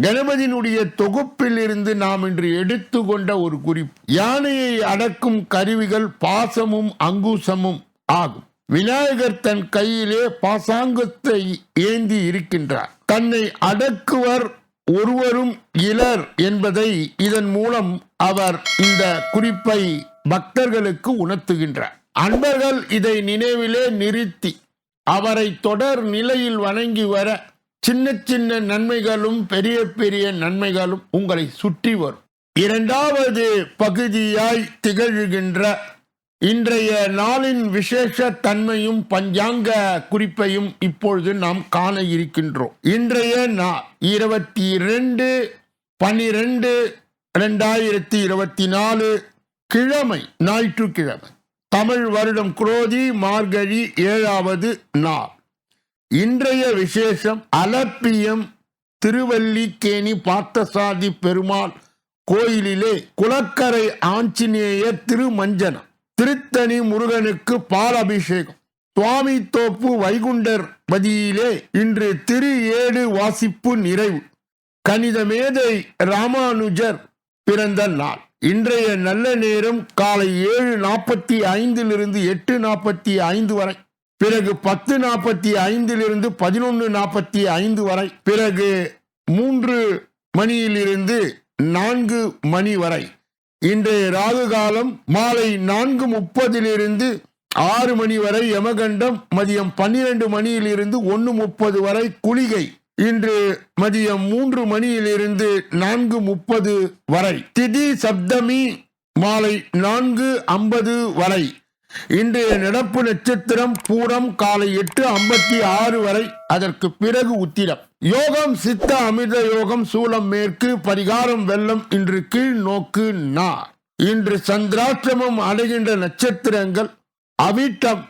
கணபதியினுடைய தொகுப்பில் இருந்து நாம் இன்று எடுத்துக்கொண்ட ஒரு குறிப்பு. யானையை அடக்கும் கருவிகள் பாசமும் அங்குசமும் ஆகும். விநாயகர் தன் கையிலே பாசாங்கத்தை ஏந்தி இருக்கின்றார். தன்னை அடக்குவர் ஒருவரும் இலர் என்பதை இதன் மூலம் அவர் இந்த குறிப்பை பக்தர்களுக்கு உணர்த்துகின்றார். அன்பர்கள் இதை நினைவிலே நிறுத்தி அவரை தொடர் நிலையில் வணங்கி வர சின்ன சின்ன நன்மைகளும் பெரிய பெரிய நன்மைகளும் உங்களை சுற்றி வரும். இரண்டாவது பகுதியாய் திகழ்கின்ற இன்றைய நாளின் விசேஷ தன்மையும் பஞ்சாங்க குறிப்பையும் இப்பொழுது நாம் காண இருக்கின்றோம். இன்றைய நாள் இருபத்தி ரெண்டு பனிரெண்டு ரெண்டாயிரத்தி இருபத்தி நாலு கிழமை ஞாயிற்றுக்கிழமை. தமிழ் வருடம் குரோதி மார்கழி ஏழாவது நாள். இன்றைய விசேஷம் அலப்பியம் திருவல்லிக்கேணி பார்த்தசாதி பெருமாள் கோயிலிலே குளக்கரை ஆஞ்சநேயர் திருமஞ்சனம் திருத்தணி முருகனுக்கு பால் அபிஷேகம் சுவாமி தோப்பு வைகுண்டர் பதியிலே இன்று திரு ஏடு வாசிப்பு நிறைவு. கணித மேதை ராமானுஜர் பிறந்த நாள். இன்றைய நல்ல நேரம் காலை ஏழு நாற்பத்தி ஐந்திலிருந்து எட்டு நாற்பத்தி ஐந்து வரை. பிறகு பத்து நாற்பத்தி ஐந்திலிருந்து பதினொன்று நாற்பத்தி ஐந்து வரை பிறகு மூன்று மணியிலிருந்து நான்கு மணி வரை. இன்றைய ராகு காலம் மாலை நான்கு முப்பதிலிருந்து ஆறு மணி வரை யமகண்டம் மதியம் பன்னிரண்டு மணியிலிருந்து ஒன்று முப்பது வரை குளிகை இன்று மதியம் மூன்று மணியிலிருந்து நான்கு முப்பது வரை. திதி சப்தமி மாலை நான்கு ஐம்பது வரை. இன்றைய நடப்பு நட்சத்திரம் பூரம் காலை எட்டு ஐம்பத்தி ஆறு வரை. அதற்கு பிறகு உத்திரம். யோகம் சித்த அமிர்த யோகம் சூலம் மேற்கு பரிகாரம் வெள்ளம் இன்று கீழ் நோக்கு நார். இன்று சந்திராஷ்டிரமம் அடைகின்ற நட்சத்திரங்கள் அவிட்டம்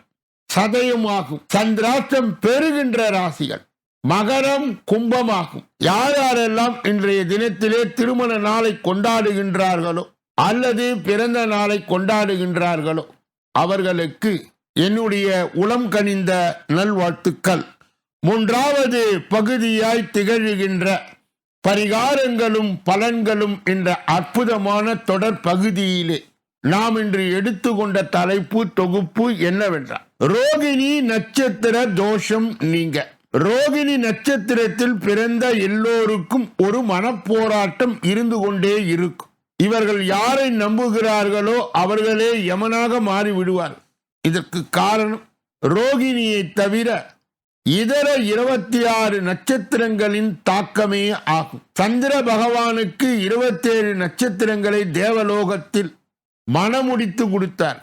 சதயமாகும். சந்திராஷ்டிரம் பெறுகின்ற ராசிகள் மகரம் கும்பமாகும். யார் யாரெல்லாம் இன்றைய தினத்திலே திருமண நாளை கொண்டாடுகின்றார்களோ அல்லது பிறந்த நாளை கொண்டாடுகின்றார்களோ அவர்களுக்கு என்னுடைய உளம் கனிந்த நல்வாழ்த்துக்கள். மூன்றாவது பகுதியாய் திகழ்கின்ற பரிகாரங்களும் பலன்களும் என்ற அற்புதமான தொடர் பகுதியிலே நாம் இன்று எடுத்துக்கொண்ட தலைப்பு தொகுப்பு என்னவென்றால் ரோகிணி நட்சத்திர தோஷம் நீங்க. ரோகிணி நட்சத்திரத்தில் பிறந்த எல்லோருக்கும் ஒரு மனப்போராட்டம் இருந்து கொண்டே இருக்கும். இவர்கள் யாரை நம்புகிறார்களோ அவர்களே யமனாக மாறி விடுவார் இதற்கு காரணம் ரோகிணியை தவிர இதர இருபத்தி ஆறு நட்சத்திரங்களின் தாக்கமே ஆகும். சந்திர பகவானுக்கு இருபத்தேழு நட்சத்திரங்களை தேவலோகத்தில் மனமுடித்து கொடுத்தார்.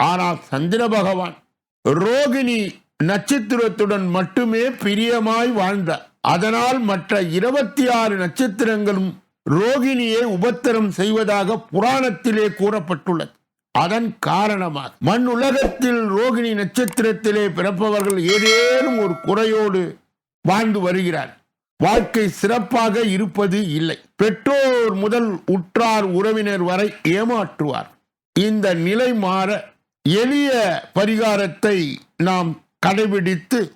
ஆனால் சந்திர பகவான் ரோகிணி நட்சத்திரத்துடன் மட்டுமே பிரியமாய் வாழ்ந்தார். அதனால் மற்ற இருபத்தி ஆறு நட்சத்திரங்களும் ரோகிணியை உபத்திரம் செய்வதாக புராணத்திலே கூறப்பட்டுள்ளது. அதன் காரணமாக மண் உலகத்தில் ரோகிணி நட்சத்திரத்திலே பிறப்பவர்கள் ஏதேனும் ஒரு குறையோடு வாழ்ந்து வருகிறார். வாழ்க்கை சிறப்பாக இருப்பது இல்லை. பெற்றோர் முதல் உற்றார் உறவினர் வரை ஏமாற்றுவார். இந்த நிலை மாற எளிய பரிகாரத்தை நாம் கடைபிடித்து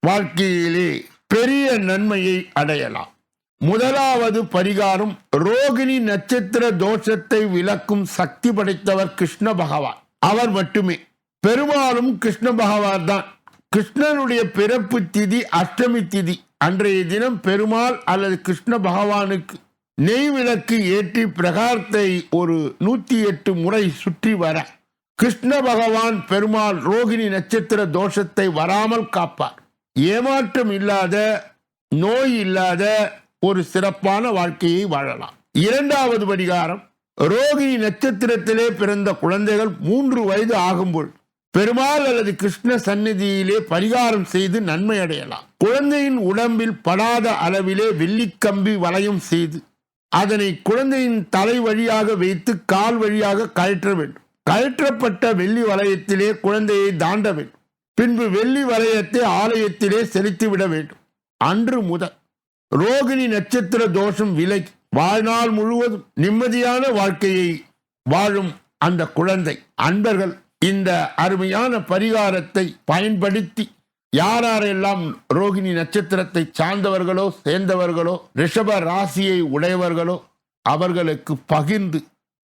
வாழ்க்கையிலே பெரிய நன்மையை அடையலாம். முதலாவது பரிகாரம் ரோகிணி நட்சத்திர தோஷத்தை விளக்கும் சக்தி படைத்தவர் கிருஷ்ண பகவான். அவர் மட்டுமே. பெரும்பாலும் கிருஷ்ண பகவான் தான். கிருஷ்ணனுடைய பிறப்பு திதி அஷ்டமி திதி. அன்றைய தினம் பெருமாள் அல்லது கிருஷ்ண பகவானுக்கு நெய் விளக்கு ஏற்றி பிரகாரத்தை ஒரு நூத்தி எட்டு முறை சுற்றி வர கிருஷ்ண பகவான் பெருமாள் ரோகிணி நட்சத்திர தோஷத்தை வராமல் காப்பார். ஏமாற்றம் இல்லாத நோய் இல்லாத ஒரு சிறப்பான வாழ்க்கையை வாழலாம். இரண்டாவது பரிகாரம் ரோகிணி நட்சத்திரத்திலே பிறந்த குழந்தைகள் மூன்று வயது ஆகும்போது பெருமாள் அல்லது கிருஷ்ண சந்நிதியிலே பரிகாரம் செய்து நன்மை அடையலாம். குழந்தையின் உடம்பில் படாத அளவிலே வெள்ளிக்கம்பி வளையம் செய்து அதனை குழந்தையின் தலை வழியாக வைத்து கால் வழியாக கழற்ற வேண்டும். கழற்றப்பட்ட வெள்ளி வளையத்திலே குழந்தையை தாண்ட வேண்டும். பின்பு வெள்ளி வளையத்தை ஆலயத்திலே செலுத்திவிட வேண்டும். அன்று முதல் ரோகிணி நட்சத்திர தோஷம் விலை. வாழ்நாள் முழுவதும் நிம்மதியான வாழ்க்கையை வாழும் அந்த குழந்தை. அன்பர்கள் இந்த அருமையான பரிகாரத்தை பயன்படுத்தி யாரெல்லாம் ரோகிணி நட்சத்திரத்தை சார்ந்தவர்களோ சேர்ந்தவர்களோ ரிஷப ராசியை உடையவர்களோ அவர்களுக்கு பகிர்ந்து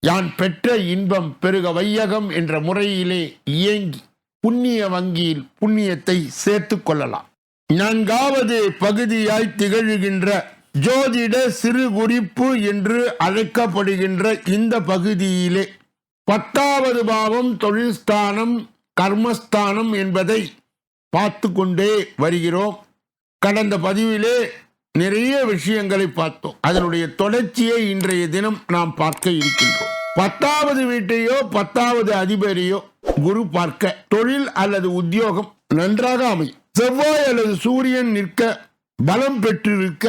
யான் பெற்ற இன்பம் பெருக வையகம் என்ற முறையிலே இயங்கி புண்ணிய வங்கியில் புண்ணியத்தை சேர்த்துக் கொள்ளலாம். நான்காவது பகுதியாய் திகழ்கின்ற ஜோதிட சிறு குறிப்பு என்று அழைக்கப்படுகின்ற இந்த பகுதியிலே பத்தாவது பாவம் தொழில் ஸ்தானம் கர்மஸ்தானம் என்பதை பார்த்து கொண்டே வருகிறோம். கடந்த பதிவிலே நிறைய விஷயங்களை பார்த்தோம். அதனுடைய தொடர்ச்சியை இன்றைய தினம் நாம் பார்க்க இருக்கின்றோம். பத்தாவது வீட்டையோ பத்தாவது அதிபரையோ குரு பார்க்க தொழில் அல்லது உத்தியோகம் நன்றாக அமையும். செவ்வாய் அல்லது சூரியன் நிற்க பலம் பெற்றிருக்க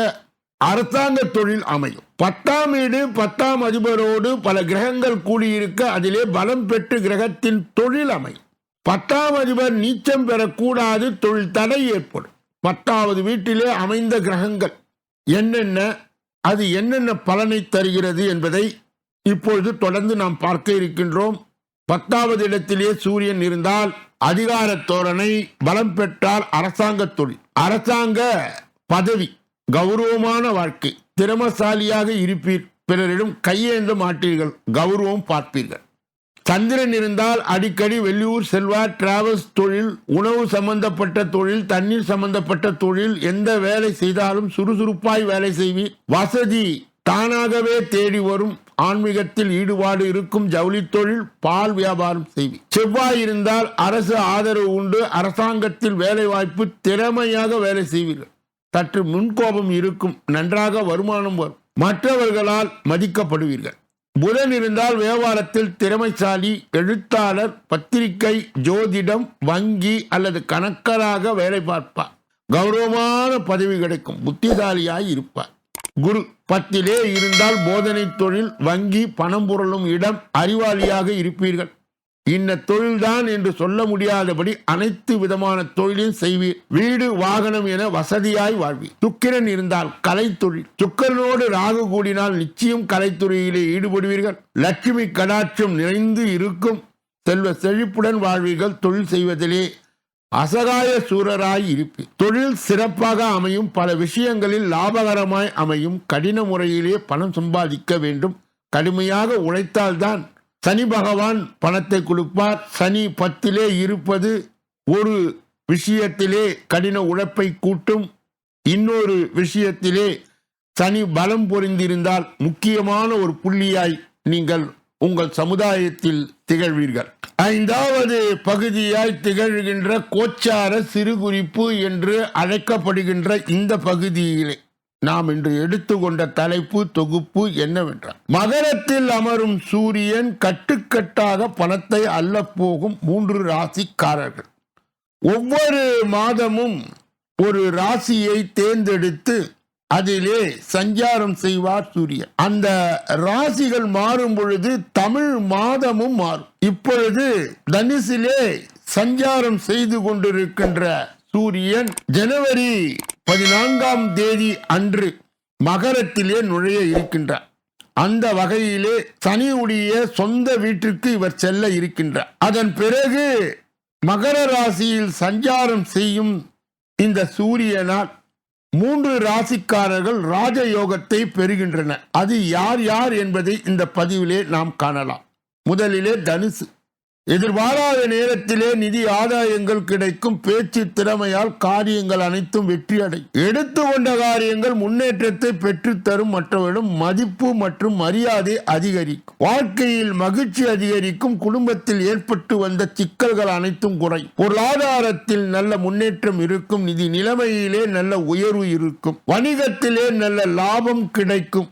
அரசாங்க தொழில் அமையும். பத்தாம் வீடு பத்தாம் அதிபரோடு பல கிரகங்கள் கூடியிருக்க அதிலே பலம் பெற்று கிரகத்தின் தொழில் அமையும். பத்தாம் அதிபர் நீச்சம் பெறக்கூடாது தொழில் தடை ஏற்படும். பத்தாவது வீட்டிலே அமைந்த கிரகங்கள் என்னென்ன அது என்னென்ன பலனை தருகிறது என்பதை இப்பொழுது தொடர்ந்து நாம் பார்க்க இருக்கின்றோம். பத்தாவது இடத்திலே சூரியன் இருந்தால் அதிகார தோரணை பலம் பெற்றால் அரசாங்க தொழில் அரசாங்க பதவி கௌரவமான வாழ்க்கை திறமசாலியாக இருப்பீர் பிறரிடம் கையேந்த மாட்டீர்கள் கௌரவம் பார்ப்பீர்கள். சந்திரன் இருந்தால் அடிக்கடி வெளியூர் செல்வார் டிராவல்ஸ் தொழில் உணவு சம்பந்தப்பட்ட தொழில் தண்ணீர் சம்பந்தப்பட்ட தொழில் எந்த வேலை செய்தாலும் சுறுசுறுப்பாய் வேலை செய்வீர். வசதி தானாகவே தேடி வரும் ஆன்மீகத்தில் ஈடுபாடு இருக்கும் ஜவுளி தொழில் பால் வியாபாரம் செய்வீர் செவ்வாய் இருந்தால் அரசு ஆதரவு உண்டு அரசாங்கத்தில் வேலை வாய்ப்பு திறமையாக வேலை செய்வீர்கள். சற்று முன்கோபம் இருக்கும் நன்றாக வருமானம் வரும். மற்றவர்களால் மதிக்கப்படுவீர்கள். புதன் இருந்தால் வியாபாரத்தில் திறமைசாலி எழுத்தாளர் பத்திரிகை ஜோதிடம் வங்கி அல்லது கணக்கராக வேலை பார்ப்பார். கௌரவமான பதவி கிடைக்கும் புத்திசாலியாய் இருப்பார். குரு பத்திலே இருந்தால் போதனை தொழில் வங்கி பணம் புரளும் இடம் அறிவாளியாக இருப்பீர்கள். இந்த தொழில்தான் என்று சொல்ல முடியாதபடி அனைத்து விதமான தொழிலையும் செய்வீர். வீடு வாகனம் என வசதியாய் வாழ்வீர். சுக்கிரன் இருந்தால் கலைத்தொழில். சுக்கரனோடு ராகு கூடினால் நிச்சயம் கலைத்துறையிலே ஈடுபடுவீர்கள். லட்சுமி கடாட்சம் நிறைந்து இருக்கும். செல்வ செழிப்புடன் வாழ்வீர்கள். தொழில் செய்வதிலே அசகாய சூரராய் இருப்பு. தொழில் சிறப்பாக அமையும் பல விஷயங்களில் லாபகரமாய் அமையும் கடின முறையிலே பணம் சம்பாதிக்க வேண்டும். கடுமையாக உழைத்தால்தான் சனி பகவான் பணத்தை கொடுப்பார். சனி பத்திலே இருப்பது ஒரு விஷயத்திலே கடின உழைப்பை கூட்டும். இன்னொரு விஷயத்திலே சனி பலம் பொறிந்திருந்தால் முக்கியமான ஒரு புள்ளியாய் நீங்கள் உங்கள் சமுதாயத்தில் திகழ்வீர்கள். ஐந்தாவது பகுதியாய் திகழ்கின்ற கோச்சார சிறு குறிப்பு என்று அழைக்கப்படுகின்ற இந்த பகுதியிலே நாம் இன்று எடுத்துக்கொண்ட தலைப்பு தொகுப்பு என்னவென்றால் மகரத்தில் அமரும் சூரியன் கட்டுக்கட்டாக பணத்தை அல்ல போகும் மூன்று ராசிக்காரர்கள். ஒவ்வொரு மாதமும் ஒரு ராசியை தேர்ந்தெடுத்து அதிலே சஞ்சாரம் செய்வார் சூரியன். அந்த ராசிகள் மாறும் பொழுது தமிழ் மாதமும் மாறும். இப்பொழுது தனுசிலே சஞ்சாரம் செய்து கொண்டிருக்கின்ற சூரியன் ஜனவரி பதினான்காம் தேதி அன்று மகரத்திலே நுழைய இருக்கின்றார். அந்த வகையிலே சனியுடைய சொந்த வீட்டிற்கு இவர் செல்ல இருக்கின்றார். அதன் பிறகு மகர ராசியில் சஞ்சாரம் செய்யும் இந்த சூரியனால் மூன்று ராசிக்காரர்கள் ராஜயோகத்தை பெறுகின்றனர் அது யார் யார் என்பதை இந்த பதிவிலே நாம் காணலாம். முதலிலே தனுசு எதிர்பாராத நேரத்திலே நிதி ஆதாயங்கள் கிடைக்கும் பேச்சு திறமையால் காரியங்கள் அனைத்தும் வெற்றி அடை. எடுத்துக்கொண்ட காரியங்கள் முன்னேற்றத்தை பெற்றுத்தரும் மற்றவரிடம் மதிப்பு மற்றும் மரியாதை அதிகரிக்கும். வாழ்க்கையில் மகிழ்ச்சி அதிகரிக்கும் குடும்பத்தில் ஏற்பட்டு வந்த சிக்கல்கள் அனைத்தும் குறை. பொருளாதாரத்தில் நல்ல முன்னேற்றம் இருக்கும் நிதி நிலைமையிலே நல்ல உயர்வு இருக்கும். வணிகத்திலே நல்ல லாபம் கிடைக்கும்.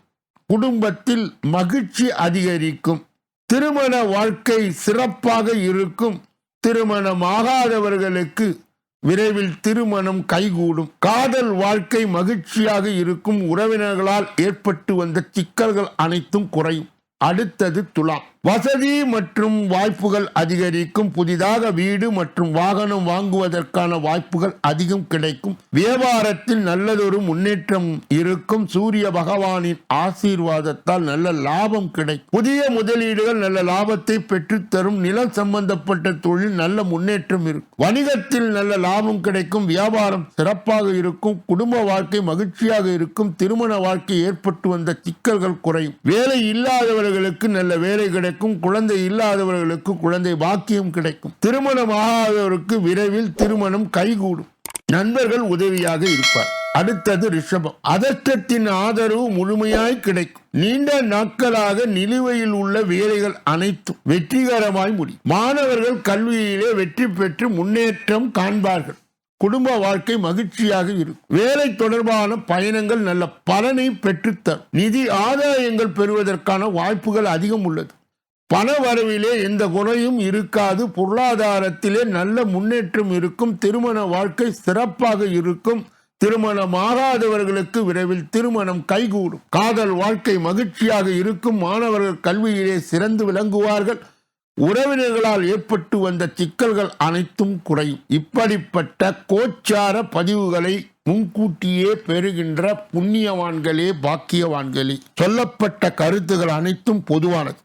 குடும்பத்தில் மகிழ்ச்சி அதிகரிக்கும். திருமண வாழ்க்கை சிறப்பாக இருக்கும். திருமணமாகாதவர்களுக்கு விரைவில் திருமணம் கைகூடும். காதல் வாழ்க்கை மகிழ்ச்சியாக இருக்கும் உறவினர்களால் ஏற்பட்டு வந்த சிக்கல்கள் அனைத்தும் குறையும். அடுத்தது துலாம். வசதி மற்றும் வாய்ப்புகள் அதிகரிக்கும். புதிதாக வீடு மற்றும் வாகனம் வாங்குவதற்கான வாய்ப்புகள் அதிகம் கிடைக்கும். வியாபாரத்தில் நல்லதொரு முன்னேற்றம் இருக்கும். சூரிய பகவானின் ஆசீர்வாதத்தால் நல்ல லாபம் கிடைக்கும். புதிய முதலீடுகள் நல்ல லாபத்தை பெற்றுத்தரும். நிலம் சம்பந்தப்பட்ட தொழில் நல்ல முன்னேற்றம் இருக்கும். வணிகத்தில் நல்ல லாபம் கிடைக்கும். வியாபாரம் சிறப்பாக இருக்கும். குடும்ப வாழ்க்கை மகிழ்ச்சியாக இருக்கும். திருமண வாழ்க்கை ஏற்பட்டு வந்த சிக்கல்கள் குறையும். வேலை இல்லாதவர்களுக்கு நல்ல வேலை கிடைக்கும். குழந்தை இல்லாதவர்களுக்கு குழந்தை பாக்கியம் கிடைக்கும். திருமணம் ஆகாதவருக்கு விரைவில் திருமணம் கைகூடும். நண்பர்கள் உதவியாக இருப்பார். அடுத்தது ரிஷபம். அதர்ஷ்டத்தின் ஆதரவு முழுமையாய் கிடைக்கும். நீண்ட நாட்களாக நிலுவையில் உள்ள வேலைகள் அனைத்தும் வெற்றிகரமாய் முடியும். மாணவர்கள் கல்வியிலே வெற்றி பெற்று முன்னேற்றம் காண்பார்கள். குடும்ப வாழ்க்கை மகிழ்ச்சியாக இருக்கும். வேலை தொடர்பான பயணங்கள் நல்ல பலனை பெற்றுத்தரும். நிதி ஆதாயங்கள் பெறுவதற்கான வாய்ப்புகள் அதிகம் உள்ளது. பண வரவிலே எந்த குறையும் இருக்காது. பொருளாதாரத்திலே நல்ல முன்னேற்றம் இருக்கும். திருமண வாழ்க்கை சிறப்பாக இருக்கும். திருமணம் ஆகாதவர்களுக்கு விரைவில் திருமணம் கைகூடும். காதல் வாழ்க்கை மகிழ்ச்சியாக இருக்கும். மாணவர்கள் கல்வியிலே சிறந்து விளங்குவார்கள். உறவினர்களால் ஏற்பட்டு வந்த சிக்கல்கள் அனைத்தும் குறையும். இப்படிப்பட்ட கோச்சார பதிவுகளை முன்கூட்டியே பெறுகின்ற புண்ணியவான்களே பாக்கியவான்களே. சொல்லப்பட்ட கருத்துகள் அனைத்தும் பொதுவானது.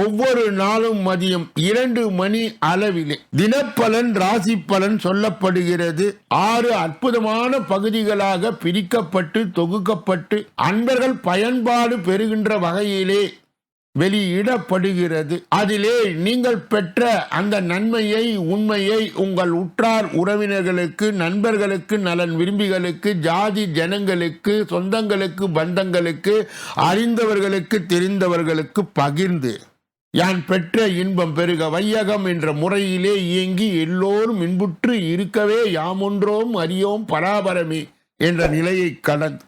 ஒவ்வொரு நாளும் மதியம் இரண்டு மணி அளவிலே. தினப்பலன் ராசி பலன் சொல்லப்படுகிறது. ஆறு அற்புதமான பகுதிகளாக பிரிக்கப்பட்டு தொகுக்கப்பட்டு அன்பர்கள் பயன்பாடு பெறுகின்ற வகையிலே வெளியிடப்படுகிறது. அதிலே நீங்கள் பெற்ற அந்த நன்மையை உண்மையை உங்கள் உற்றார் உறவினர்களுக்கு நண்பர்களுக்கு நலன் விரும்பிகளுக்கு ஜாதி ஜனங்களுக்கு சொந்தங்களுக்கு பந்தங்களுக்கு அறிந்தவர்களுக்கு தெரிந்தவர்களுக்கு பகிர்ந்து யான் பெற்ற இன்பம் பெருக வையகம் என்ற முறையிலே இயங்கி எல்லோரும் இன்புற்று இருக்கவே யாமொன்றோம் அறியோம் பராபரமே என்ற நிலையை கடந்து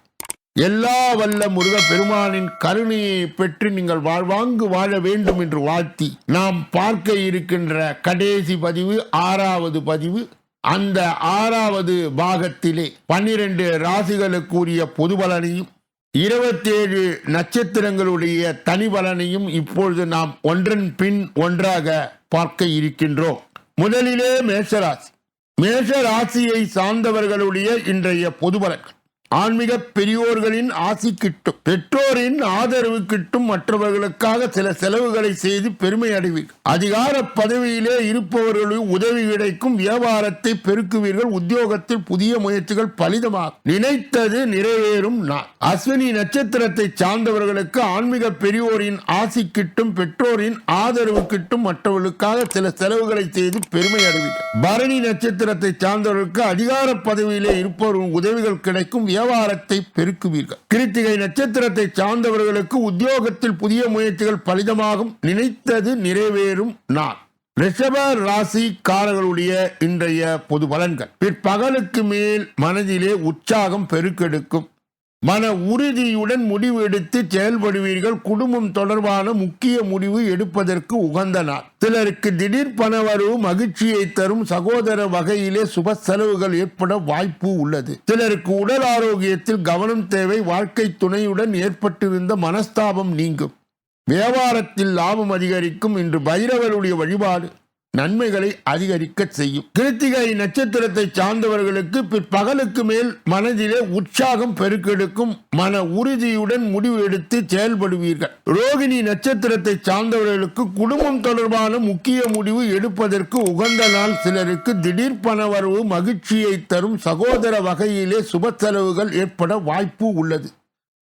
எல்லா வல்ல முருக பெருமானின் கருணையை பெற்று நீங்கள் வாழ்வாங்கு வாழ வேண்டும் என்று வாழ்த்தி நாம் பார்க்க இருக்கின்ற கடைசி பதிவு ஆறாவது பதிவு அந்த ஆறாவது பாகத்திலே பன்னிரண்டு ராசிகளுக்குரிய பொதுபலனையும் இருபத்தேழு நட்சத்திரங்களுடைய தனி பலனையும் இப்பொழுது நாம் ஒன்றன் பின் ஒன்றாக பார்க்க இருக்கின்றோம். முதலிலே மேஷராசி. மேஷ ராசியை சார்ந்தவர்களுடைய இன்றைய பொது பலன் ஆன்மீக பெரியோர்களின் ஆசி கிட்டும். பெற்றோரின் ஆதரவு கிட்டும் மற்றவர்களுக்காக சில செலவுகளை செய்து பெருமை அடைவீர்கள் அதிகார பதவியிலே இருப்பவர்களுக்கு உதவி கிடைக்கும் வியாபாரத்தை பெருக்குவீர்கள். உத்தியோகத்தில் புதிய முயற்சிகள் பலிதமாகும். நினைத்தது நிறைவேறும் நான். அஸ்வினி நட்சத்திரத்தை சார்ந்தவர்களுக்கு ஆன்மீக பெரியோரின் ஆசி கிட்டும் பெற்றோரின் ஆதரவு கிட்டும் மற்றவர்களுக்காக சில செலவுகளை செய்து பெருமை அடைவீர்கள். பரணி நட்சத்திரத்தை சார்ந்தவர்களுக்கு அதிகார பதவியிலே இருப்பவர்கள் உதவிகள் கிடைக்கும். வியாபாரத்தை பெருக்குவீர்கள். கிருத்திகை நட்சத்திரத்தை சார்ந்தவர்களுக்கு உத்தியோகத்தில் புதிய முயற்சிகள் பலிதமாகும். நினைத்தது நிறைவேறும் நாள். ரிஷப ராசிக்காரர்களுடைய இன்றைய பொது பலன்கள். பிற்பகலுக்கு மேல் மனதிலே உற்சாகம் பெருக்கெடுக்கும். மன உறுதியுடன் முடிவு எடுத்து செயல்படுவீர்கள். குடும்பம் தொடர்பான முக்கிய முடிவு எடுப்பதற்கு உகந்த நாள். சிலருக்கு திடீர் பணவரவு மகிழ்ச்சியை தரும் சகோதர வகையிலே சுப செலவுகள் ஏற்பட வாய்ப்பு உள்ளது. சிலருக்கு உடல் ஆரோக்கியத்தில் கவனம் தேவை வாழ்க்கை துணையுடன் ஏற்பட்டிருந்த மனஸ்தாபம் நீங்கும். வியாபாரத்தில் லாபம் அதிகரிக்கும். இன்று பைரவருடைய வழிபாடு நன்மைகளை அதிகரிக்க செய்யும். கிருத்திகை நட்சத்திரத்தை சார்ந்தவர்களுக்கு பிற்பகலுக்கு மேல் மனதிலே உற்சாகம் பெருக்கெடுக்கும் மன உறுதியுடன் முடிவு எடுத்து செயல்படுவீர்கள். ரோகிணி நட்சத்திரத்தை சார்ந்தவர்களுக்கு குடும்பம் தொடர்பான முக்கிய முடிவு எடுப்பதற்கு உகந்த நாள் சிலருக்கு திடீர் பணவரவு மகிழ்ச்சியை தரும் சகோதர வகையிலே சுப செலவுகள் ஏற்பட வாய்ப்பு உள்ளது.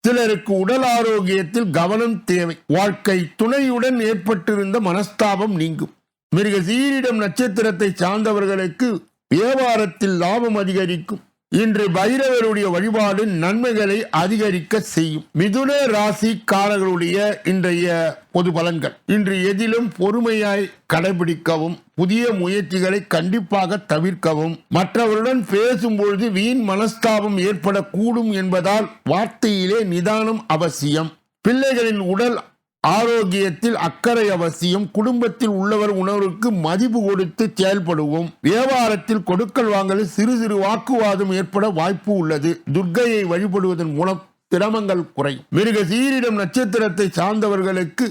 சிலருக்கு உடல் ஆரோக்கியத்தில் கவனம் தேவை. வாழ்க்கை துணையுடன் ஏற்பட்டிருந்த மனஸ்தாபம் நீங்கும். மிருக சீரிடம் நட்சத்திரத்தை சார்ந்தவர்களுக்கு வியாபாரத்தில் லாபம் அதிகரிக்கும். இன்று பைரவருடைய வழிபாடு நன்மைகளை அதிகரிக்க செய்யும். மிதுன ராசிக்காரர்களுடைய இன்றைய பொது பலன்கள். இன்று எதிலும் பொறுமையாய் கடைபிடிக்கவும் புதிய முயற்சிகளை கண்டிப்பாக தவிர்க்கவும் மற்றவருடன் பேசும்பொழுது வீண் மனஸ்தாபம் ஏற்படக்கூடும் என்பதால் வார்த்தையிலே நிதானம் அவசியம். பிள்ளைகளின் உடல் ஆரோக்கியத்தில் அக்கறை அவசியம் குடும்பத்தில் உள்ளவர் உணர்வுக்கு மதிப்பு கொடுத்து செயல்படுவோம். வியாபாரத்தில் கொடுக்கல் வாங்கலில் சிறு சிறு வாக்குவாதம் ஏற்பட வாய்ப்பு உள்ளது. துர்க்கையை வழிபடுவதன் மூலம் சிரமங்கள் குறையும் மிருக சீரிடம் நட்சத்திரத்தை சார்ந்தவர்களுக்கு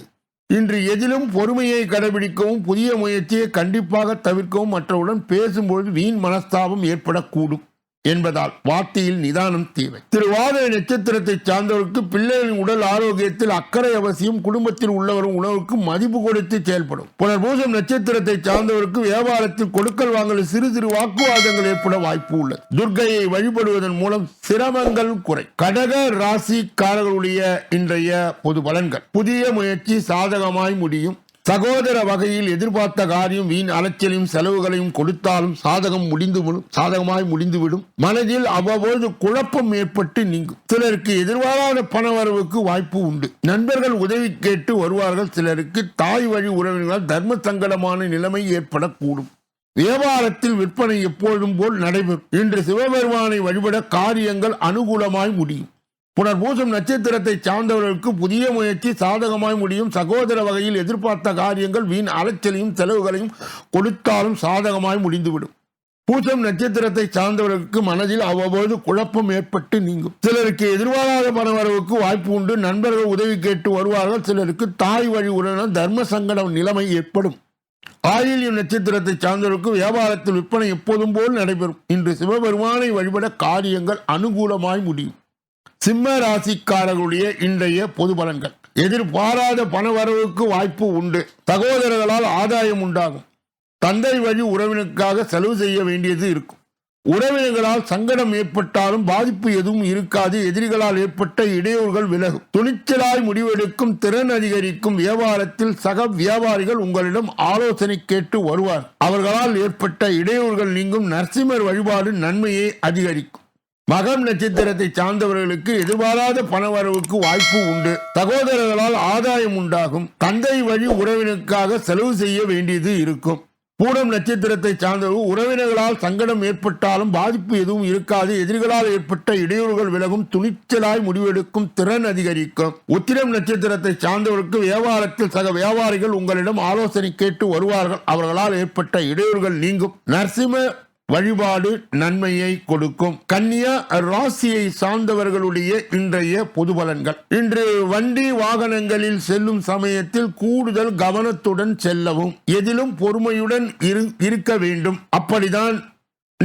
இன்று எதிலும் பொறுமையை கடைபிடிக்கவும் புதிய முயற்சியை கண்டிப்பாக தவிர்க்கவும் மற்றவுடன் பேசும்பொழுது வீண் மனஸ்தாபம் ஏற்படக்கூடும். என்பதால் வார்த்தையில் நிதானம் தேவை. திருவாதிரை நட்சத்திரத்தை சார்ந்தவருக்கு பிள்ளைகளின் உடல் ஆரோக்கியத்தில் அக்கறை அவசியம் குடும்பத்தில் உள்ளவரும் உணவுக்கு மதிப்பு கொடுத்து செயல்படும். புனர்பூசம் நட்சத்திரத்தை சார்ந்தவருக்கு வியாபாரத்தில் கொடுக்கல் வாங்கல் சிறு சிறு வாக்குவாதங்கள் ஏற்பட வாய்ப்பு உள்ளது. துர்க்கையை வழிபடுவதன் மூலம் சிரமங்கள் குறை. கடக ராசிக்காரர்களுடைய இன்றைய பொது பலன்கள். புதிய முயற்சி சாதகமாய் முடியும். சகோதர வகையில் எதிர்பார்த்த காரியம் வீண் அலைச்சலையும் செலவுகளையும் கொடுத்தாலும் சாதகம் முடிந்துவிடும் சாதகமாய் முடிந்துவிடும். மனதில் அவ்வப்போது குழப்பம் ஏற்பட்டு நீங்கும். சிலருக்கு எதிர்பாராத பணவரவுக்கு வாய்ப்பு உண்டு. நண்பர்கள் உதவி கேட்டு வருவார்கள். சிலருக்கு தாய் வழி உறவினர்களால் தர்ம சங்கடமான நிலைமை ஏற்படக்கூடும். வியாபாரத்தில் விற்பனை எப்பொழுதும் போல் நடைபெறும். இன்று சிவபெருமானை வழிபட காரியங்கள் அனுகூலமாய் முடியும். புனர்பூசம் நட்சத்திரத்தை சார்ந்தவர்களுக்கு புதிய முயற்சி சாதகமாய் முடியும். சகோதர வகையில் எதிர்பார்த்த காரியங்கள் வீண் அலைச்சலையும் செலவுகளையும் கொடுத்தாலும் சாதகமாய் முடிந்துவிடும். பூசம் நட்சத்திரத்தை சார்ந்தவர்களுக்கு மனதில் அவ்வப்போது குழப்பம் ஏற்பட்டு நீங்கும். சிலருக்கு எதிர்பாராத பணவரவுக்கு வாய்ப்பு உண்டு. நண்பர்கள் உதவி கேட்டு வருவார்கள். சிலருக்கு தாய் வழி உடனும் தர்ம சங்கடம் நிலைமை ஏற்படும். ஆயில்யம் நட்சத்திரத்தை சார்ந்தவர்களுக்கு வியாபாரத்தில் விற்பனை எப்போதும் போல் நடைபெறும். இன்று சிவபெருமானை வழிபட காரியங்கள் அனுகூலமாய் முடியும். சிம்ம ராசிக்காரர்களுடைய இன்றைய பொது பலன்கள். எதிர்பாராத பணவரவுக்கு வாய்ப்பு உண்டு. சகோதரர்களால் ஆதாயம் உண்டாகும். தந்தை வழி உறவினருக்காக செலவு செய்ய வேண்டியது இருக்கும். உறவினர்களால் சங்கடம் ஏற்பட்டாலும் பாதிப்பு எதுவும் இருக்காது. எதிரிகளால் ஏற்பட்ட இடையூறுகள் விலகும். துணிச்சலாய் முடிவெடுக்கும் திறன் அதிகரிக்கும் வியாபாரத்தில் சக வியாபாரிகள் உங்களிடம் ஆலோசனை கேட்டு வருவார் அவர்களால் ஏற்பட்ட இடையூறுகள் நீங்கும் நரசிம்மர் வழிபாடு நன்மையை அதிகரிக்கும். மகம் நட்சத்திரத்தை சார்ந்தவர்களுக்கு எதிர்பாராத பணவரவுக்கு வாய்ப்பு உண்டு. சகோதரர்களால் ஆதாயம் உண்டாகும். தந்தை வழி உறவினருக்காக செலவு செய்ய வேண்டியது இருக்கும். பூரம் நட்சத்திரத்தை சார்ந்தவர்கள் உறவினர்களால் சங்கடம் ஏற்பட்டாலும் பாதிப்பு எதுவும் இருக்காது. எதிரிகளால் ஏற்பட்ட இடையூறுகள் விலகும். துணிச்சலாய் முடிவெடுக்கும் திறன் அதிகரிக்கும். உத்திரம் நட்சத்திரத்தை சார்ந்தவருக்கு வியாபாரத்தில் சக வியாபாரிகள் உங்களிடம் ஆலோசனை கேட்டு வருவார்கள். அவர்களால் ஏற்பட்ட இடையூறுகள் நீங்கும். நரசிம்ம வழிபாடு நன்மையை கொடுக்கும். கன்னியா ராசியை சார்ந்தவர்களுடைய இன்றைய பொது பலன்கள். இன்று வண்டி வாகனங்களில் செல்லும் சமயத்தில் கூடுதல் கவனத்துடன் செல்லவும். எதிலும் பொறுமையுடன் இரு- இருக்க வேண்டும். அப்படிதான்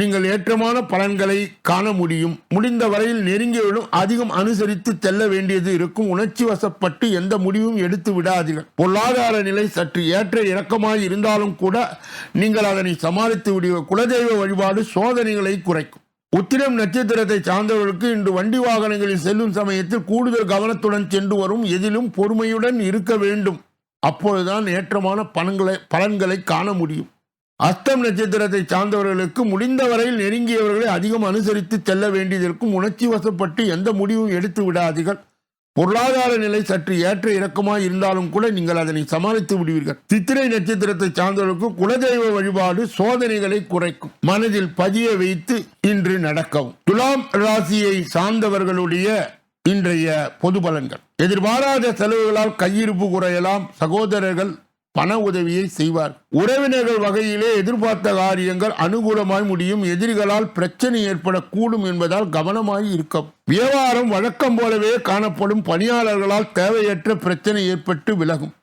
நீங்கள் ஏற்றமான பலன்களை காண முடியும். முடிந்த வரையில் நெருங்கியவர்களும் அதிகம் அனுசரித்து செல்ல வேண்டியது இருக்கும். உணர்ச்சி வசப்பட்டு எந்த முடிவும் எடுத்து விடாதீர்கள். பொருளாதார நிலை சற்று ஏற்ற இறக்கமாய் இருந்தாலும் கூட நீங்கள் அதனை சமாளித்து விடுவ குலதெய்வ வழிபாடு சோதனைகளை குறைக்கும். உத்திரம் நட்சத்திரத்தை சார்ந்தவர்களுக்கு இன்று வண்டி வாகனங்களில் செல்லும் சமயத்தில் கூடுதல் கவனத்துடன் சென்று வரும். எதிலும் பொறுமையுடன் இருக்க வேண்டும். அப்பொழுதுதான் ஏற்றமான பலன்களை பலன்களை காண முடியும். அஸ்தம் நட்சத்திரத்தை சார்ந்தவர்களுக்கு முடிந்த வரையில் நெருங்கியவர்களை அதிகம் அனுசரித்து செல்ல வேண்டியதற்கும் உணர்ச்சி வசப்பட்டு எந்த முடிவும் எடுத்து விடாதீர்கள். பொருளாதார நிலை சற்று ஏற்ற இறக்கமாக இருந்தாலும் கூட நீங்கள் அதனை சமாளித்து விடுவீர்கள். சித்திரை நட்சத்திரத்தை சார்ந்தவர்களுக்கு குலதெய்வ வழிபாடு சோதனைகளை குறைக்கும். மனதில் பதிய வைத்து இன்று நடக்கவும். துலாம் ராசியை சார்ந்தவர்களுடைய இன்றைய பொது பலன்கள். எதிர்பாராத செலவுகளால் கையிருப்பு குறையலாம். சகோதரர்கள் பண உதவியை செய்வார். உறவினர்கள் வகையிலே எதிர்பார்த்த காரியங்கள் அனுகூலமாய் முடியும். எதிரிகளால் பிரச்சனை ஏற்படக்கூடும் என்பதால் கவனமாய் இருக்கும். வியாபாரம் வழக்கம் போலவே காணப்படும். பணியாளர்களால் தேவையற்ற பிரச்சனை ஏற்பட்டு விலகும்.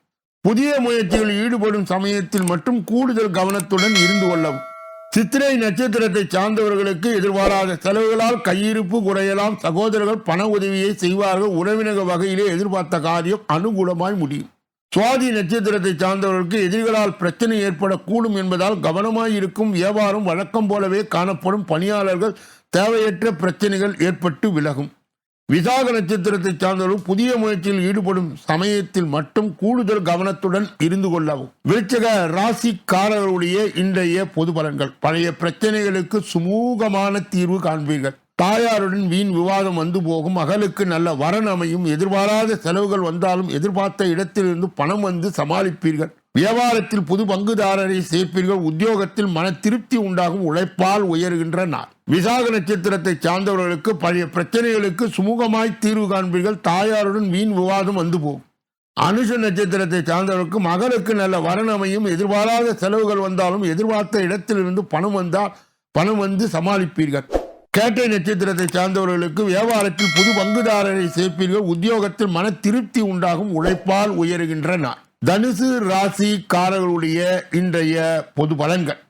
புதிய முயற்சிகளில் ஈடுபடும் சமயத்தில் மட்டும் கூடுதல் கவனத்துடன் இருந்து கொள்ளவும். சித்திரை நட்சத்திரத்தை சார்ந்தவர்களுக்கு எதிர்பாராத செலவுகளால் கையிருப்பு குறையலாம். சகோதரர்கள் பண உதவியை செய்வார்கள். உறவினர் வகையிலே எதிர்பார்த்த காரியம் அனுகூலமாய் முடியும். சுவாதி நட்சத்திரத்தை சார்ந்தவர்களுக்கு எதிரிகளால் பிரச்சனை ஏற்படக்கூடும் என்பதால் கவனமாயிருக்கும் வியாபாரம் வழக்கம் போலவே காணப்படும் பணியாளர்கள் தேவையற்ற பிரச்சனைகள் ஏற்பட்டு விலகும். விசாக நட்சத்திரத்தை சார்ந்தவர்கள் புதிய முயற்சியில் ஈடுபடும் சமயத்தில் மட்டும் கூடுதல் கவனத்துடன் இருந்து கொள்ளவும். விருச்சக ராசிக்காரர்களுடைய இன்றைய பொது பலன்கள். பழைய பிரச்சனைகளுக்கு சுமூகமான தீர்வு காண்பீர்கள். தாயாருடன் வீண் விவாதம் வந்து போகும். மகளுக்கு நல்ல வரன் அமையும். எதிர்பாராத செலவுகள் வந்தாலும் எதிர்பார்த்த இடத்திலிருந்து பணம் வந்து சமாளிப்பீர்கள். வியாபாரத்தில் புது பங்குதாரரை சேர்ப்பீர்கள். உத்தியோகத்தில் மன திருப்தி உண்டாகும். உழைப்பால் உயர்கின்ற நாள். விசாக நட்சத்திரத்தை சார்ந்தவர்களுக்கு பழைய பிரச்சனைகளுக்கு சுமூகமாய் தீர்வு காண்பீர்கள். தாயாருடன் வீண் விவாதம் வந்து போகும். அனுஷ நட்சத்திரத்தை சார்ந்தவர்களுக்கு மகளுக்கு நல்ல வரணமையும் எதிர்பாராத செலவுகள் வந்தாலும் எதிர்பார்த்த இடத்திலிருந்து பணம் வந்தால் பணம் வந்து சமாளிப்பீர்கள். கேட்டை நட்சத்திரத்தை சார்ந்தவர்களுக்கு வியாபாரத்தில் புது பங்குதாரரை சேர்ப்பீர்கள். உத்தியோகத்தில் மன திருப்தி உண்டாகும் உழைப்பால் உயருகின்ற நாள். தனுசு ராசிக்காரர்களுடைய இன்றைய பொது பலன்கள்.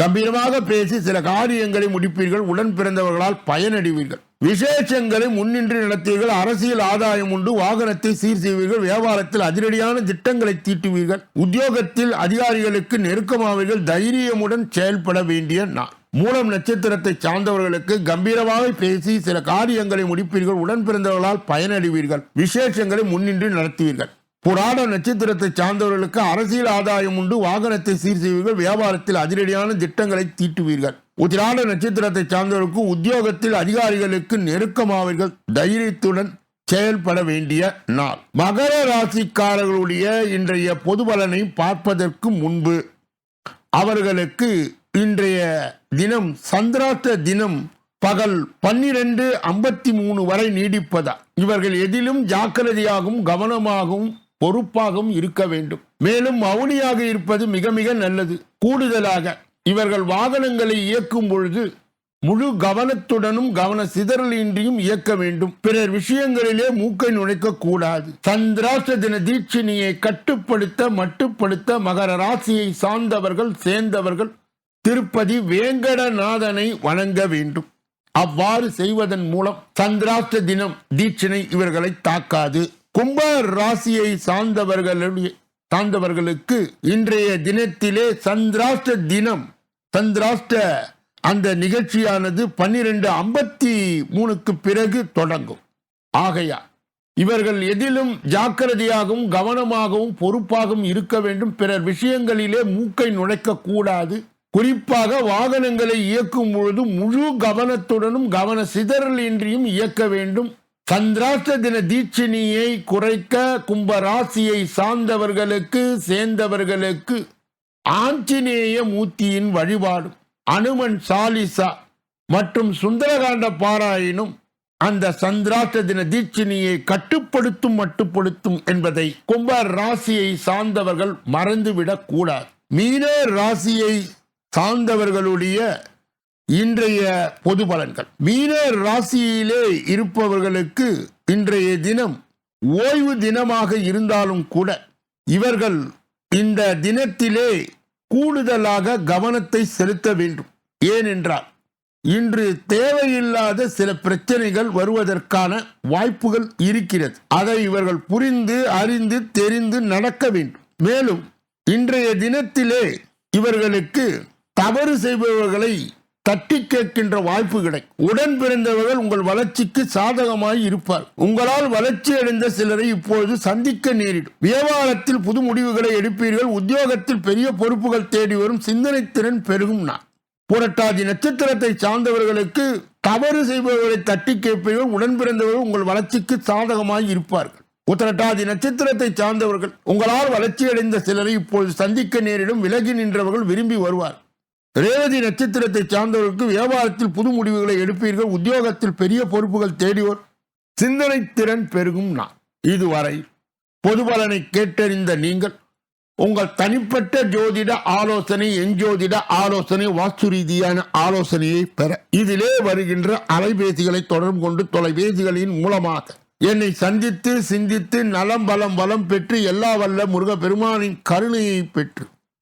கம்பீரமாக பேசி சில காரியங்களை முடிப்பீர்கள். உடன் பிறந்தவர்களால் பயனடைவீர்கள். விசேஷங்களை முன்னின்று நடத்துவீர்கள் அரசியல் ஆதாயம் உண்டு. வாகனத்தை சீர் செய்வீர்கள். வியாபாரத்தில் அதிரடியான திட்டங்களை தீட்டுவீர்கள். உத்தியோகத்தில் அதிகாரிகளுக்கு நெருக்கமாவீர்கள். தைரியமுடன் செயல்பட வேண்டிய நாள். மூலம் நட்சத்திரத்தை சார்ந்தவர்களுக்கு கம்பீரமாக பேசி சில காரியங்களை முடிப்பீர்கள் உடன் பிறந்தவர்களால் பயனடைவீர்கள் விசேஷங்களை முன்னின்று நடத்துவீர்கள். புராட நட்சத்திரத்தை சார்ந்தவர்களுக்கு அரசியல் ஆதாயம் உண்டு வாகனத்தை சீர் செய்வீர்கள் வியாபாரத்தில் அதிரடியான திட்டங்களை தீட்டுவீர்கள். உத்திராட நட்சத்திரத்தை சார்ந்தவர்களுக்கு உத்தியோகத்தில் அதிகாரிகளுக்கு நெருக்கமாவீர்கள் தைரியத்துடன் செயல்பட வேண்டிய நாள். மகர ராசிக்காரர்களுடைய இன்றைய பொது பலனை பார்ப்பதற்கு முன்பு அவர்களுக்கு இன்றைய தினம் சந்திராத்த தினம் பகல் பன்னிரண்டு ஐம்பத்தி மூணு வரை நீடிப்பதா? இவர்கள் எதிலும் ஜாக்கிரதையாகவும் கவனமாகவும் பொறுப்பாகவும் இருக்க வேண்டும். மேலும் மௌனியாக இருப்பது மிக மிக நல்லது. கூடுதலாக இவர்கள் வாகனங்களை இயக்கும் பொழுது முழு கவனத்துடனும் கவன சிதறலின்றியும் இயக்க வேண்டும். பிறர் விஷயங்களிலே மூக்கை நுழைக்க கூடாது. சந்திராஷ்ட தின தீட்சிணியை கட்டுப்படுத்த மட்டுப்படுத்த மகர ராசியை சார்ந்தவர்கள் சேர்ந்தவர்கள் திருப்பதி வேங்கடநாதனை வணங்க வேண்டும். அவ்வாறு செய்வதன் மூலம் சந்திராஷ்ட தினம் தீட்சிணை இவர்களை தாக்காது. கும்ப ராசியை சார்ந்தவர்களுடைய சார்ந்தவர்களுக்கு இன்றைய தினத்திலே சந்திராஷ்ட தினம் சந்திராஷ்ட அந்த நிகழ்ச்சியானது பன்னிரண்டு ஐம்பத்தி மூணுக்கு பிறகு தொடங்கும். ஆகையா இவர்கள் எதிலும் ஜாக்கிரதையாகவும் கவனமாகவும் பொறுப்பாகவும் இருக்க வேண்டும். பிறர் விஷயங்களிலே மூக்கை நுழைக்க கூடாது. குறிப்பாக வாகனங்களை இயக்கும் பொழுது முழு கவனத்துடனும் கவன சிதறலின்றியும் இயக்க வேண்டும். சந்திராஷ்ட தின தீட்சிணியை குறைக்க கும்ப ராசியை சார்ந்தவர்களுக்கு சேர்ந்தவர்களுக்கு ஆஞ்சநேய மூர்த்தியின் வழிபாடு அனுமன் சாலிசா மற்றும் சுந்தரகாண்ட பாராயணும் அந்த சந்திராஷ்ட தின தீட்சிணியை கட்டுப்படுத்தும் மட்டுப்படுத்தும் என்பதை கும்ப ராசியை சார்ந்தவர்கள் மறந்துவிடக் கூடாது மீன ராசியை சார்ந்தவர்களுடைய இன்றைய பொது பலன்கள். மீன ராசியிலே இருப்பவர்களுக்கு இன்றைய தினம் ஓய்வு தினமாக இருந்தாலும் கூட இவர்கள் இந்த தினத்திலே கூடுதலாக கவனத்தை செலுத்த வேண்டும். ஏனென்றால் இன்று தேவையில்லாத சில பிரச்சனைகள் வருவதற்கான வாய்ப்புகள் இருக்கிறது. அதை இவர்கள் புரிந்து அறிந்து தெரிந்து நடக்க வேண்டும். மேலும் இன்றைய தினத்திலே இவர்களுக்கு தவறு செய்பவர்களை தட்டி கேட்கின்ற வாய்ப்பு கிடைக்கும். உடன் பிறந்தவர்கள் உங்கள் வளர்ச்சிக்கு சாதகமாய் இருப்பார். உங்களால் வளர்ச்சி அடைந்த சிலரை இப்பொழுது சந்திக்க நேரிடும். வியாபாரத்தில் புது முடிவுகளை எடுப்பீர்கள். உத்தியோகத்தில் பெரிய பொறுப்புகள் தேடி வரும். சிந்தனை திறன் பெருகும் நான் புரட்டாதி நட்சத்திரத்தை சார்ந்தவர்களுக்கு தவறு செய்பவர்களை தட்டி கேட்பீர்கள். உடன் பிறந்தவர்கள் உங்கள் வளர்ச்சிக்கு சாதகமாய் இருப்பார்கள். உத்தரட்டாதி நட்சத்திரத்தை சார்ந்தவர்கள் உங்களால் வளர்ச்சியடைந்த சிலரை இப்பொழுது சந்திக்க நேரிடும். விலகி நின்றவர்கள் விரும்பி வருவார் ரேவதி நட்சத்திரத்தை சார்ந்தவர்களுக்கு வியாபாரத்தில் புது முடிவுகளை எடுப்பீர்கள். உத்தியோகத்தில் பெரிய பொறுப்புகள் தேடியோர் சிந்தனை திறன் பெருகும் நான் இதுவரை பொது பலனை கேட்டறிந்த நீங்கள் உங்கள் தனிப்பட்ட ஜோதிட ஆலோசனை எஞ்சோதிட ஆலோசனை வாஸ்து ரீதியான ஆலோசனையை பெற. இதிலே வருகின்ற அலைபேசிகளை தொடர்பு கொண்டு தொலைபேசிகளின் மூலமாக என்னை சந்தித்து சிந்தித்து நலம் பலம் வளம் பெற்று எல்லா வல்ல முருக பெருமானின் கருணையை பெற்று